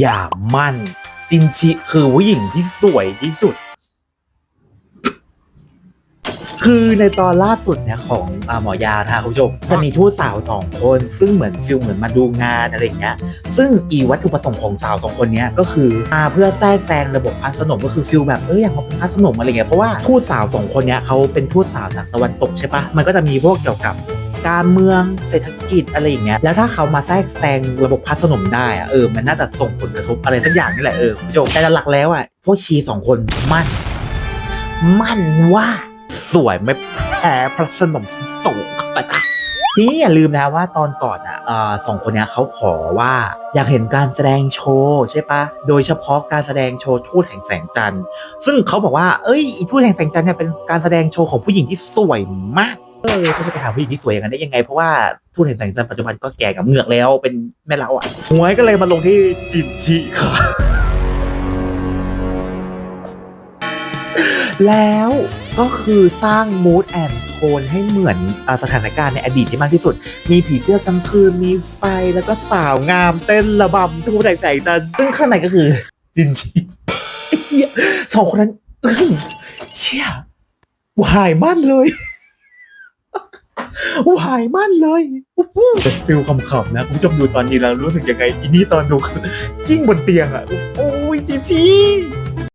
อย่ามั่น จินชิคือผู้หญิงที่สวยที่สุด คือในตอนล่าสุดเนี่ยของอหมอยานะคะคุณผู้ชมจะมีทูตสาวสองคน ซึ่งเหมือนฟิลเหมือนมาดูงานอะไรอย่างเงี้ย ซึ่งอีวัตถุประสงค์ของสาวสองคนเนี้ยก็คือมาเพื่อแทรกแซงระบบพัสนมก็คือฟิลแบบเอออยากมาเป็นพัสนมอะไรเงี้ยเพราะว่าทูตสาวสองคนเนี้ยเขาเป็นทูตสาวจากตะวันตกใช่ปะมันก็จะมีพวกเกี่ยวกับ การเมืองเศรษฐกิจอะไรอย่างเงี้ยแล้วถ้าเขามาแทรกแซงระบบพัสนมได้อะเออมันน่าจะส่งผลกระทบอะไรสักอย่างนี่แหละเออคุณผู้ชมแต่หลักแล้วอะพวกชีสองคนมั่น มั่นว่าสวยไม่แพ้พระสนมชั้นสูงเข้าใจปะทีนี้อย่าลืมนะว่าตอนก่อนอะสองคนเนี้ยเขาขอว่าอยากเห็นการแสดงโชว์ใช่ปะโดยเฉพาะการแสดงโชว์ทูตแห่งแสงจันทร์ซึ่งเขาบอกว่าเอ้ยทูตแห่งแสงจันทร์เนี่ยเป็นการแสดงโชว์ของผู้หญิงที่สวยมาก เออเขาจะไปหาผู้หญิงที่สวยอย่างนั้นได้ยังไง เพราะว่าทูตแห่งแสงจันทร์ปัจจุบันก็แก่กับเหงือกแล้วเป็นแม่เล้าอะหวยก็เลยมาลงที่จินชิค่ะแล้วก็คือสร้างมูดแอนโทนให้เหมือนอาสถานการณ์ในอดีตที่มากที่สุด มีผีเสื้อกลางคืน มีไฟแล้วก็สาวงามเต้นระบำทุกแสงแสงจันทร์ซึ่งข้างในก็คือจินชีไอ้เหี้ยสองคนนั้นอึ้งเชี่ยวายมั่นเลย วายมั่นเลยฟิลขำๆนะคุณผู้ชมดูตอนนี้แล้วรู้สึกยังไงอีนี่ตอนดูยิ่งบนเตียงอะโอ้ยจินชี